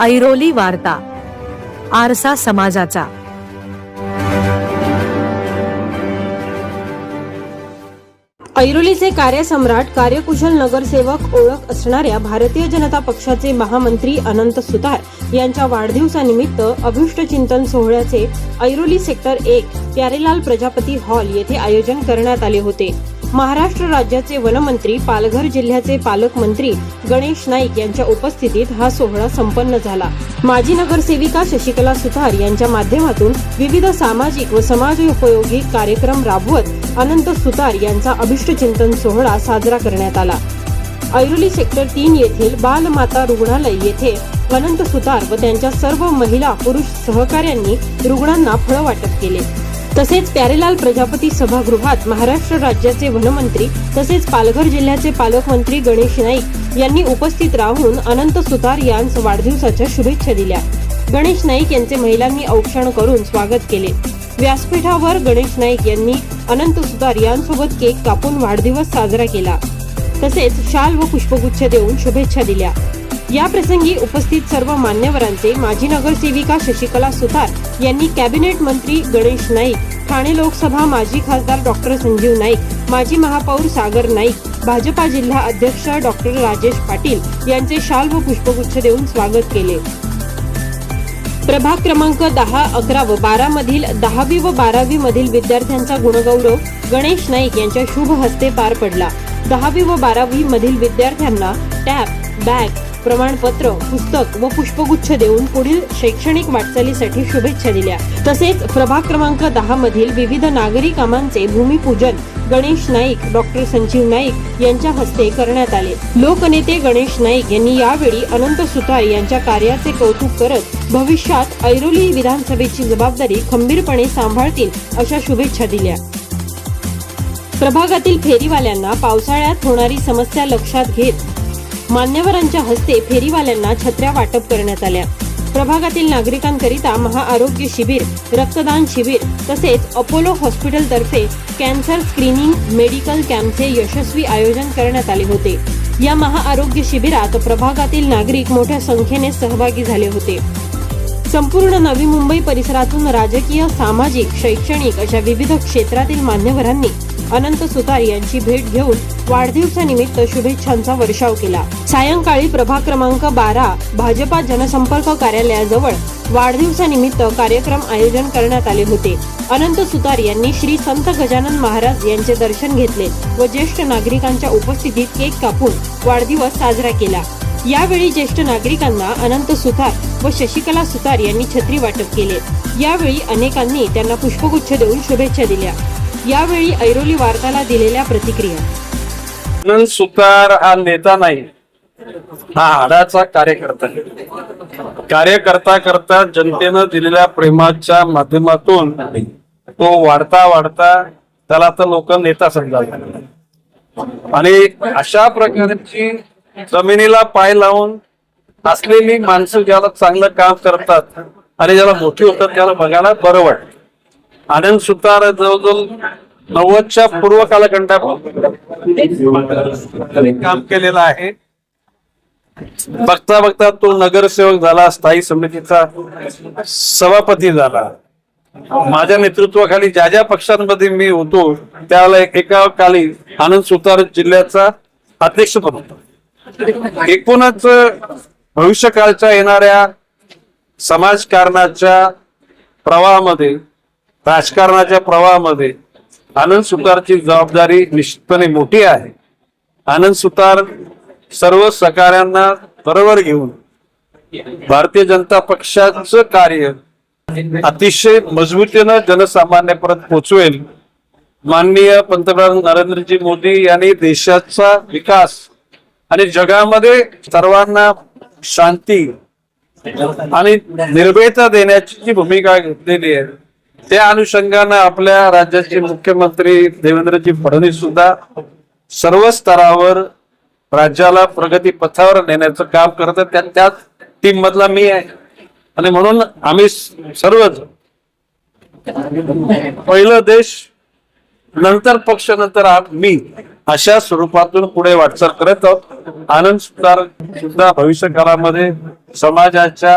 ऐरोली वार्ता आरसा समाजाचा. ऐरोलीचे कार्यसम्राट कार्यकुशल नगरसेवक ओळख असणाऱ्या भारतीय जनता पक्षाचे महामंत्री अनंत सुतार यांच्या वाढदिवसानिमित्त अभिष्ट चिंतन सोहळ्याचे ऐरोली सेक्टर एक प्यारेलाल प्रजापती हॉल येथे आयोजन करण्यात आले होते. महाराष्ट्र राज्याचे वनमंत्री पालघर जिल्ह्याचे पालकमंत्री गणेश नाईक यांच्या उपस्थितीत हा सोहळा संपन्न झाला. माजी नगरसेविका शशिकला सुतार यांच्या माध्यमातून विविध सामाजिक व समाजोपयोगी कार्यक्रम राबवत अनंत सुतार यांचा अभिष्टचिंतन सोहळा साजरा करण्यात आला. ऐरोली सेक्टर तीन येथील बालमाता रुग्णालय येथे अनंत सुतार व त्यांच्या सर्व महिला पुरुष सहकाऱ्यांनी रुग्णांना फळं वाटप केले. तसेच प्यारेलाल प्रजापती सभागृहात महाराष्ट्र राज्याचे वनमंत्री तसेच पालघर जिल्ह्याचे पालकमंत्री गणेश नाईक यांनी उपस्थित राहून अनंत सुतार यांस वाढदिवसाच्या शुभेच्छा दिल्या. गणेश नाईक यांचे महिलांनी औक्षण करून स्वागत केले. व्यासपीठावर गणेश नाईक यांनी अनंत सुतार यांसोबत केक कापून वाढदिवस साजरा केला. तसेच शाल व पुष्पगुच्छ देऊन शुभेच्छा दिल्या. याप्रसंगी उपस्थित सर्व मान्यवरांचे माजी नगरसेविका शशिकला सुतार यांनी कॅबिनेट मंत्री गणेश नाईक ठाणे लोकसभा माजी खासदार डॉक्टर संजीव नाईक माजी महापौर सागर नाईक भाजपा जिल्हा अध्यक्ष डॉक्टर राजेश पाटील यांचे शाल व पुष्पगुच्छ देऊन स्वागत केले. प्रभाग क्रमांक दहा अकरा व बारा मधील दहावी व बारावी मधील विद्यार्थ्यांचा गुणगौरव गणेश नाईक यांच्या शुभ हस्ते पार पडला. दहावी व बारावी मधील विद्यार्थ्यांना टॅप बॅग प्रमाणपत्र पुस्तक व पुष्पगुच्छ देऊन पुढील शैक्षणिक वाटचालीसाठी शुभेच्छा दिल्या. तसेच प्रभाग क्रमांक दहा मधील विविध नागरी कामांचे भूमिपूजन गणेश नाईक डॉक्टर संजीव नाईक यांच्या हस्ते करण्यात आले. लोकनेते गणेश नाईक यांनी यावेळी अनंत सुतार यांच्या कार्याचे कौतुक करत भविष्यात ऐरोली विधानसभेची जबाबदारी खंबीरपणे सांभाळतील अशा शुभेच्छा दिल्या. प्रभागातील फेरीवाल्यांना पावसाळ्यात होणारी समस्या लक्षात घेत मान्यवरांच्या हस्ते फेरीवाल्यांना छत्र्या वाटप करण्यात आल्या. प्रभागातील नागरिकांकरिता महाआरोग्य शिबिर रक्तदान शिबिर तसेच अपोलो हॉस्पिटल तर्फे कॅन्सर स्क्रीनिंग मेडिकल कॅम्पचे यशस्वी आयोजन करण्यात आले होते. या महाआरोग्य शिबिरात प्रभागातील नागरिक मोठ्या संख्येने सहभागी झाले होते. संपूर्ण नवी मुंबई परिसरातून राजकीय सामाजिक शैक्षणिक अशा विविध क्षेत्रातील मान्यवरांनी अनंत सुतार यांची भेट घेऊन वाढदिवसानिमित्त शुभेच्छांचा वर्षाव केला. सायंकाळी प्रभाग क्रमांक बारा भाजपा जनसंपर्क कार्यालयाजवळ वाढदिवसानिमित्त कार्यक्रम आयोजन करण्यात आले होते. अनंत सुतार यांनी श्री संत गजानन महाराज यांचे दर्शन घेतले व ज्येष्ठ नागरिकांच्या उपस्थितीत केक कापून वाढदिवस साजरा केला. यावेळी ज्येष्ठ नागरिकांना अनंत सुतार व शशिकला सुतार यांनी छत्री वाटप केले. यावेळी अनेकांनी त्यांना पुष्पगुच्छ देऊन शुभेच्छा दिल्या. यावेळी ऐरोली वार्ताला दिलेल्या प्रतिक्रिया. सुतार हा नेता नाही हा हाडाचा कार्यकर्ता. कार्यकर्ता करता जनतेनं दिलेल्या प्रेमाच्या माध्यमातून तो वाढता वाढता त्याला तर लोक नेता समजा आणि अशा प्रकारची जमिनीला पाय लावून असलेली माणसं ज्याला चांगलं काम करतात आणि ज्याला मोठी होतात त्याला बघायला बरं वाटतं. आनंद सुतार जवळजवळ नव्वदच्या पूर्व कालखंडापासून काम केलेलं आहे. बघता बघता तो नगरसेवक झाला स्थायी समितीचा सभापती झाला. माझ्या नेतृत्वाखाली ज्या ज्या पक्षांमध्ये मी होतो त्याला एका काली आनंद सुतार जिल्ह्याचा अध्यक्षपद होता. एकूणच भविष्यकाळच्या येणाऱ्या समाजकारणाच्या प्रवाहामध्ये राजकारणाच्या प्रवाहामध्ये आनंद सुतारची जबाबदारी निश्चितपणे मोठी आहे. आनंद सुतार सर्व सहकाऱ्यांना बरोबर घेऊन भारतीय जनता पक्षाचं कार्य अतिशय मजबूतीनं जनसामान्यापर्यंत पोचवेल. माननीय पंतप्रधान नरेंद्रजी मोदी यांनी देशाचा विकास आणि जगामध्ये सर्वांना शांती आणि निर्भयता देण्याची जी भूमिका घेतलेली आहे त्या अनुषंगानं आपल्या राज्याचे मुख्यमंत्री देवेंद्रजी फडणवीस सुद्धा सर्व स्तरावर राज्याला प्रगती पथावर नेण्याचं काम करत त्या त्याच टीम मधला मी आहे. आणि म्हणून आम्ही सर्वच पहिलं देश नंतर पक्ष नंतर मी अशा स्वरूपातून पुढे वाटचाल करत आहोत. आनंद सुतार सुद्धा भविष्य काळामध्ये समाजाच्या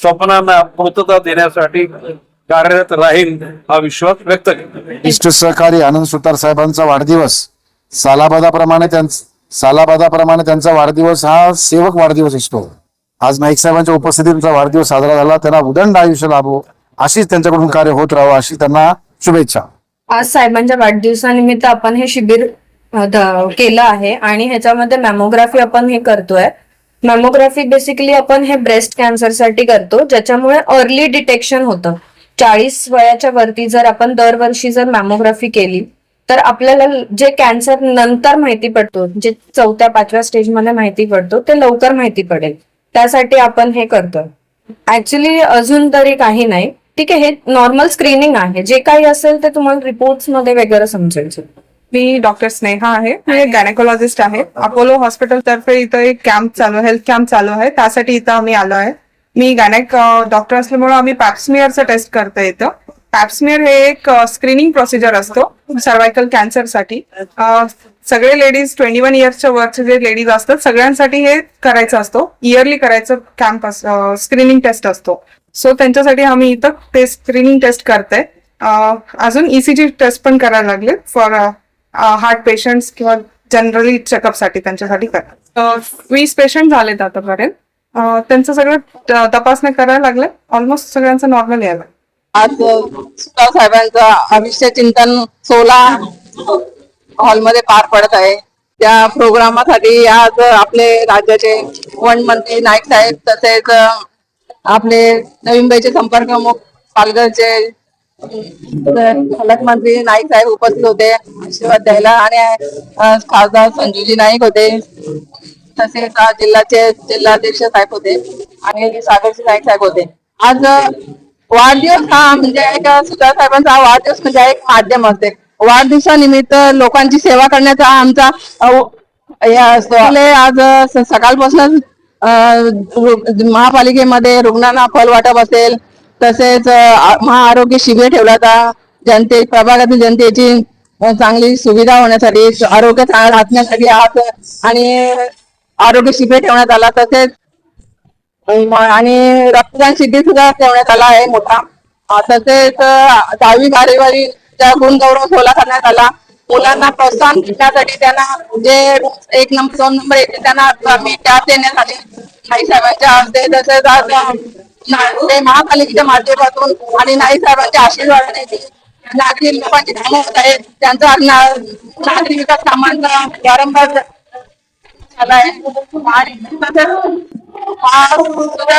स्वप्नांना पूर्तता देण्यासाठी कार्यरत राहील हा विश्वास व्यक्त करतो इष्ट सहकारी आनंद सुतार साहेबांचा वाढदिवस. सालाबादाप्रमाणे त्यांचा सालाबादाप्रमाणे त्यांचा वाढदिवस हा सेवक वाढदिवस असतो. आज नाईक साहेबांच्या उपस्थितीत त्यांचा वाढदिवस साजरा झाला. त्यांना उदंड आयुष्य लाभो. अशीच त्यांच्याकडून कार्य होत राहावं अशी त्यांना शुभेच्छा. आज साहेबांच्या वाढदिवसानिमित्त आपण हे शिबिर केलं आहे आणि ह्याच्यामध्ये मॅमोग्राफी आपण हे करतोय. मॅमोग्राफी बेसिकली आपण हे ब्रेस्ट कॅन्सरसाठी करतो ज्याच्यामुळे अर्ली डिटेक्शन होतं. चाळीस वयाच्या वरती जर आपण दरवर्षी जर मॅमोग्राफी केली तर आपल्याला जे कॅन्सर नंतर माहिती पडतो जे चौथ्या पाचव्या स्टेजमध्ये माहिती पडतो ते लवकर माहिती पडेल. त्यासाठी आपण हे करतोय. ऍक्च्युली अजून तरी काही नाही. ठीक आहे हे नॉर्मल स्क्रीनिंग आहे. जे काही असेल ते तुम्हाला रिपोर्ट्समध्ये वगैरे समजेल मी डॉक्टर स्नेहा आहे. मी एक गायनेकोलॉजिस्ट आहे. अपोलो हॉस्पिटल तर्फे इथं एक कॅम्प चालू हेल्थ कॅम्प चालू आहे. त्यासाठी इथं आम्ही आलो आहे. मी गायनेक डॉक्टर असल्यामुळे आम्ही पॅप्समिअरचं टेस्ट करता इथं. पॅप्समिअर हे एक स्क्रीनिंग प्रोसिजर असतो सर्वायकल कॅन्सरसाठी सगळे लेडीज ट्वेंटी वन इयर्सच्या वरचे जे लेडीज असतात सगळ्यांसाठी हे करायचं असतो. इयरली करायचं कॅम्प स्क्रीनिंग टेस्ट असतो. सो त्यांच्यासाठी आम्ही इथं ते स्क्रीनिंग टेस्ट करते अजून ईसीजी टेस्ट पण करायला लागले फॉर हार्ट पेशंट्स किंवा जनरली चेकअपसाठी त्यांच्यासाठी. करा वीस पेशंट झालेत आतापर्यंत. त्यांचं सगळं तपासण्या करायला लागले. ऑलमोस्ट सगळ्यांचं नॉर्मल यायला. आज सुद्धा साहेबांचा अविष्य चिंतन सोला हॉलमध्ये पार पडत आहे. त्या प्रोग्रामासाठी आज आपले राज्याचे वन मंत्री नाईक साहेब तसेच आपले नवीन मुंबईचे संपर्क प्रमुख पालघरचे पालकमंत्री नाईक साहेब उपस्थित होते आशीर्वाद द्यायला आणि खासदार संजूजी नाईक होते. तसेच जिल्ह्याचे जिल्हाध्यक्ष साहेब होते आणि सागरचे नाईक साहेब होते. आज वाढदिवस हा म्हणजे एक सुधार साहेबांचा वाढदिवस म्हणजे एक माध्यम असते. वाढदिवसानिमित्त लोकांची सेवा करण्याचा आमचा आज सकाळपासून सकाळपासूनच महापालिकेमध्ये रुग्णांना फल वाटप असेल. तसेच महाआरोग्य शिबिर ठेवला होता जनते प्रभागातील जनतेची चांगली सुविधा होण्यासाठी आरोग्य चांगलं राखण्यासाठी आज आणि आरोग्य शिबिर ठेवण्यात आला तसेच आणि रक्तदान शिबिर सुद्धा ठेवण्यात आला आहे मोठा. तसेच दहावी बारावीच्या गुणगौरव सोहळा करण्यात आला. मुलांना प्रोत्साहन देण्यासाठी त्यांना जे एक नंबर दोन नंबर येते त्यांना आम्ही देण्यात आले नाईक साहेबांच्या हस्ते तसेच आज महापालिकेच्या माध्यमातून आणि नाईक साहेबांच्या आशीर्वादाने नागरिक लोकांची कामं होत आहेत. त्यांचा नागरी विकास कामांचा वारंवार झाला आहे आणि तसेच आज सुधार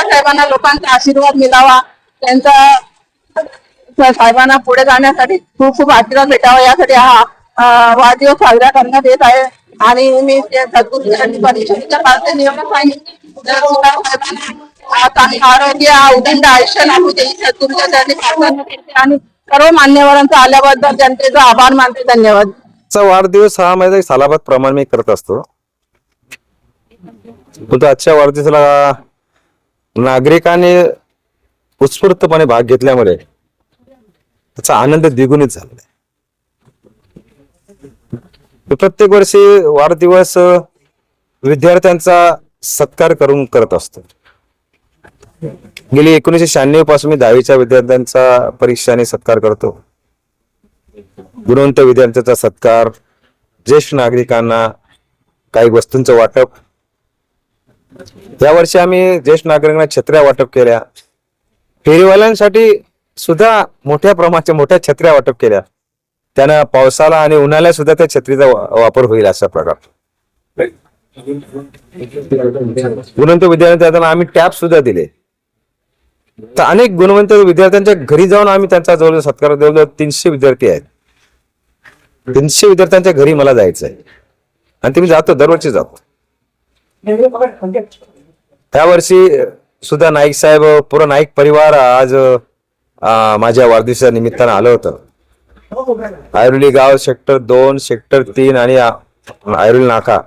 साहेबांना लोकांचा आशीर्वाद मिळावा. त्यांचा साहेबांना पुढे जाण्यासाठी खूप खूप आशीर्वाद भेटावा. यासाठी हा वाढदिवस साजरा करण्यात येत आहे. आणि मी परिषदेच्या पालते नियमच आहे. आरोग्य उदंड आयुष्य लाभू दे सद्गुरूच्या चरणी प्रार्थना करते आणि सर्व मान्यवरांचा आल्याबद्दल जनतेचा आभार मानते. धन्यवाद. वाढदिवस हा माझा सालाबाद प्रमाणे मी करत असतो. परंतु आजच्या वाढदिवसाला नागरिकांनी उत्स्फूर्तपणे भाग घेतल्यामुळे त्याचा आनंद द्विगुणित झालेला आहे प्रत्येक वर्षी वाढदिवस विद्यार्थ्यांचा सत्कार करून करत असतो. गेली एकोणीशे शहाण्णवपासून मी दहावीच्या विद्यार्थ्यांचा परीक्षाने सत्कार करतो. गुणवंत विद्यार्थ्यांचा सत्कार ज्येष्ठ नागरिकांना काही वस्तूंचं वाटप यावर्षी आम्ही ज्येष्ठ नागरिकांना छत्र्या वाटप केल्या. फेरीवाल्यांसाठी सुद्धा मोठ्या प्रमाणाच्या मोठ्या छत्र्या वाटप केल्या. त्यांना पावसाला आणि उन्हाळ्यात सुद्धा त्या छत्रीचा वापर होईल अशा प्रकार. गुणवंत विद्यार्थ्यांना आम्ही टॅप सुद्धा दिले. तर अनेक गुणवंत विद्यार्थ्यांच्या घरी जाऊन आम्ही त्यांचा जवळ सत्कार जवळजवळ तीनशे विद्यार्थी आहेत. तीनशे विद्यार्थ्यांच्या घरी मला जायचं आहे आणि ते मी जातो दरवर्षी जातो. त्यावर्षी सुद्धा नाईक साहेब पूर्ण नाईक परिवार आज माझ्या वाढदिवसा निमित्तानं आलं होतं. आयरोली गाव सेक्टर दोन सेक्टर तीन आणि आयरोली नाका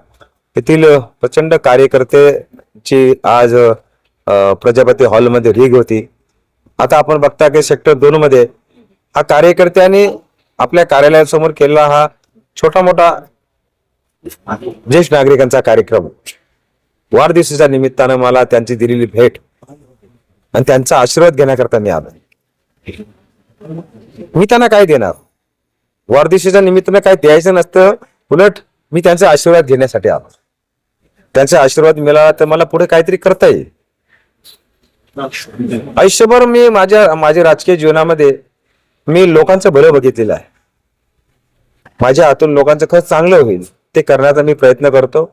येथील प्रचंड कार्यकर्त्याची आज प्रजापती हॉलमध्ये रीग होती. आता आपण बघता की सेक्टर दोन मध्ये हा कार्यकर्त्यांनी आपल्या कार्यालयासमोर केलेला हा छोटा मोठा ज्येष्ठ नागरिकांचा कार्यक्रम. वाढदिवसाच्या निमित्तानं मला त्यांची दिलेली भेट आणि त्यांचा आशीर्वाद घेण्याकरता मी आलो मी त्यांना काय देणार? वाढदिवसाच्या निमित्तानं काय द्यायचं नसतं उलट मी त्यांचा आशीर्वाद घेण्यासाठी आलो त्यांचा आशीर्वाद मिळाला तर मला पुढे काहीतरी करता येईल. आयुष्यभर मी माझ्या माझ्या राजकीय जीवनामध्ये मी लोकांचं भलं बघितलेलं आहे. माझ्या हातून लोकांचं खरंच चांगलं होईल ते करण्याचा मी प्रयत्न करतो.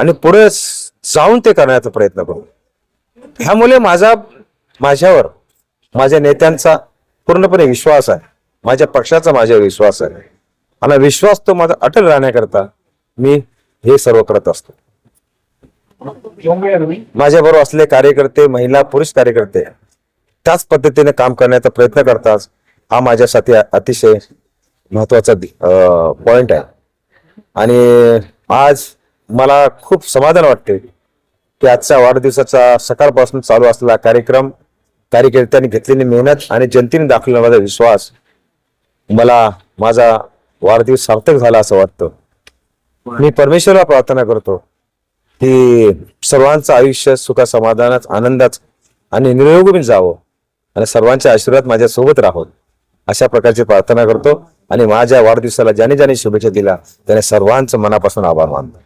आणि पुढे जाऊन ते करण्याचा प्रयत्न करू. ह्यामुळे माझा माझ्यावर माझ्या नेत्यांचा पूर्णपणे विश्वास आहे. माझ्या पक्षाचा माझ्यावर विश्वास आहे. आणि विश्वास तो माझा अटल राहण्याकरता मी हे सर्व करत असतो. माझ्याबरोबर असले कार्यकर्ते महिला पुरुष कार्यकर्ते त्याच पद्धतीने काम करण्याचा प्रयत्न करतात. हा माझ्यासाठी अतिशय महत्त्वाचा पॉइंट आहे. आणि आज मला खूप समाधान वाटते की आजच्या वाढदिवसाचा सकाळपासून चालू असलेला कार्यक्रम कार्यकर्त्यांनी घेतलेली मेहनत आणि जनतेने दाखवलेला माझा विश्वास मला माझा वाढदिवस सार्थक झाला असं वाटतं. मी परमेश्वरला प्रार्थना करतो की सर्वांचं आयुष्य सुखा समाधानात आनंदात आणि निरोगी जावं आणि सर्वांचे आशीर्वाद माझ्या सोबत राहोत अशा प्रकारची प्रार्थना करतो आणि माझ्या वाढदिवसाला ज्याने ज्याने शुभेच्छा दिल्या त्याने सर्वांचं मनापासून आभार मानतो.